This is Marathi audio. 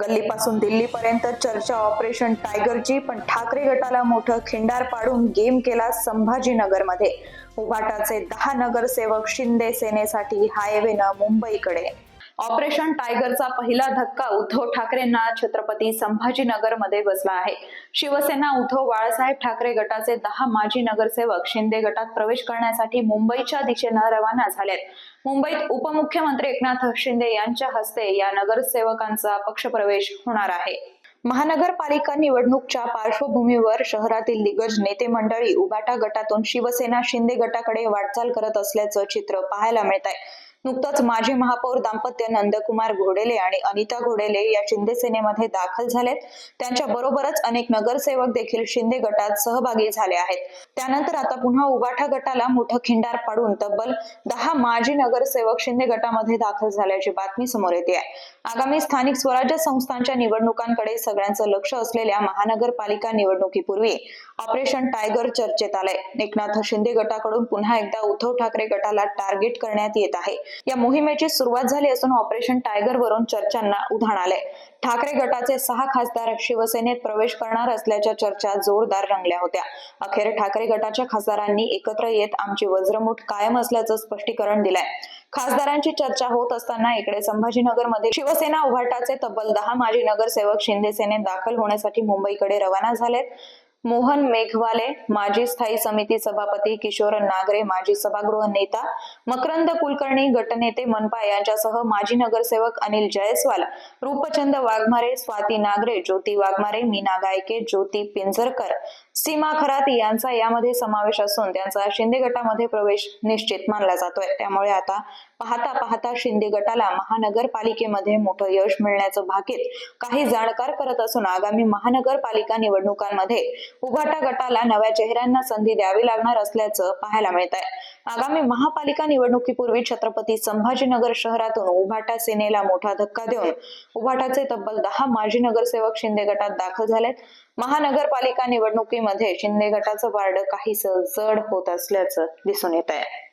गल्लीपासून दिल्लीपर्यंत चर्चा ऑपरेशन टायगरची पण ठाकरे गटाला मोठं खिंडार पाडून गेम केला संभाजीनगरमध्ये. उभाटाचे दहा नगरसेवक शिंदे सेनेसाठी हायवेनं मुंबईकडे. ऑपरेशन टायगरचा पहिला धक्का उद्धव ठाकरेंना छत्रपती संभाजीनगरमध्ये बसला आहे. शिवसेना उद्धव बाळासाहेब ठाकरे गटाचे दहा माजी नगरसेवक शिंदे गटात प्रवेश करण्यासाठी मुंबईच्या दिशेनं रवाना झालेत. मुंबईत उपमुख्यमंत्री एकनाथ शिंदे यांच्या हस्ते या नगरसेवकांचा पक्षप्रवेश होणार आहे. महानगरपालिका निवडणूकच्या पार्श्वभूमीवर शहरातील दिग्गज नेते मंडळी उबाटा गटातून शिवसेना शिंदे गटाकडे वाटचाल करत असल्याचं चित्र पाहायला मिळत आहे नुकताच माजी महापौर दाम्पत्य नंदकुमार घोडेले आणि अनिता घोडेले या शिंदे सेनेमध्ये दाखल झालेत. त्यांच्या बरोबरच अनेक नगरसेवक देखील शिंदे गटात सहभागी झाले आहेत. त्यानंतर आता पुन्हा उबाठा गटाला मोठं खिंडार पाडून तब्बल दहा माजी नगरसेवक शिंदे गटामध्ये दाखल झाल्याची बातमी समोर येते आहे. आगामी स्थानिक स्वराज्य संस्थांच्या निवडणुकांकडे सगळ्यांचं लक्ष असलेल्या महानगरपालिका निवडणुकीपूर्वी ऑपरेशन टायगर चर्चेत आलंय. एकनाथ शिंदे गटाकडून पुन्हा एकदा उद्धव ठाकरे गटाला टार्गेट करण्यात येत आहे. या मोहिमेची सुरुवात झाली असून ऑपरेशन टायगर वरून चर्चांना उधाण आलंय. ठाकरे गटाचे सहा खासदार शिवसेनेत प्रवेश करणार असल्याच्या चर्चा जोरदार रंगल्या होत्या. अखेर ठाकरे गटाच्या खासदारांनी एकत्र येत आमची वज्रमुठ कायम असल्याचं स्पष्टीकरण दिलंय. खासदारांची चर्चा होत असताना इकडे संभाजीनगरमध्ये शिवसेना उभाटाचे तब्बल दहा माजी नगरसेवक शिंदे सेनेत दाखल होण्यासाठी मुंबईकडे रवाना झालेत. मोहन मेघवाले माजी स्थायी समिती सभापती किशोर नागरे माजी सभागृह नेता मकरंद कुलकर्णी गटनेते मनपा यांच्यासह माजी नगरसेवक अनिल जयस्वाल रूपचंद वाघमारे स्वाती नागरे ज्योती वाघमारे मीना गायके ज्योती पिंजरकर सीमा खरात यांचा यामध्ये समावेश असून त्यांचा शिंदे गटामध्ये प्रवेश निश्चित मानला जातोय. त्यामुळे आता पाहता पाहता शिंदे गटाला महानगरपालिकेमध्ये मोठं यश मिळण्याचं भाकीत काही जाणकार करत असून आगामी महानगरपालिका निवडणुकांमध्ये उभाटा गटाला नव्या चेहऱ्यांना संधी द्यावी लागणार असल्याचं पाहायला मिळत आहे आगामी महापालिका निवडणुकीपूर्वी छत्रपती संभाजीनगर शहरातून उभाटा सेनेला मोठा धक्का देऊन उभाटाचे तब्बल दहा माजी नगरसेवक शिंदे गटात दाखल झालेत. महानगरपालिका निवडणुकीमध्ये शिंदे गटाचं वार्ड काहीसं जड होत असल्याचं दिसून येत आहे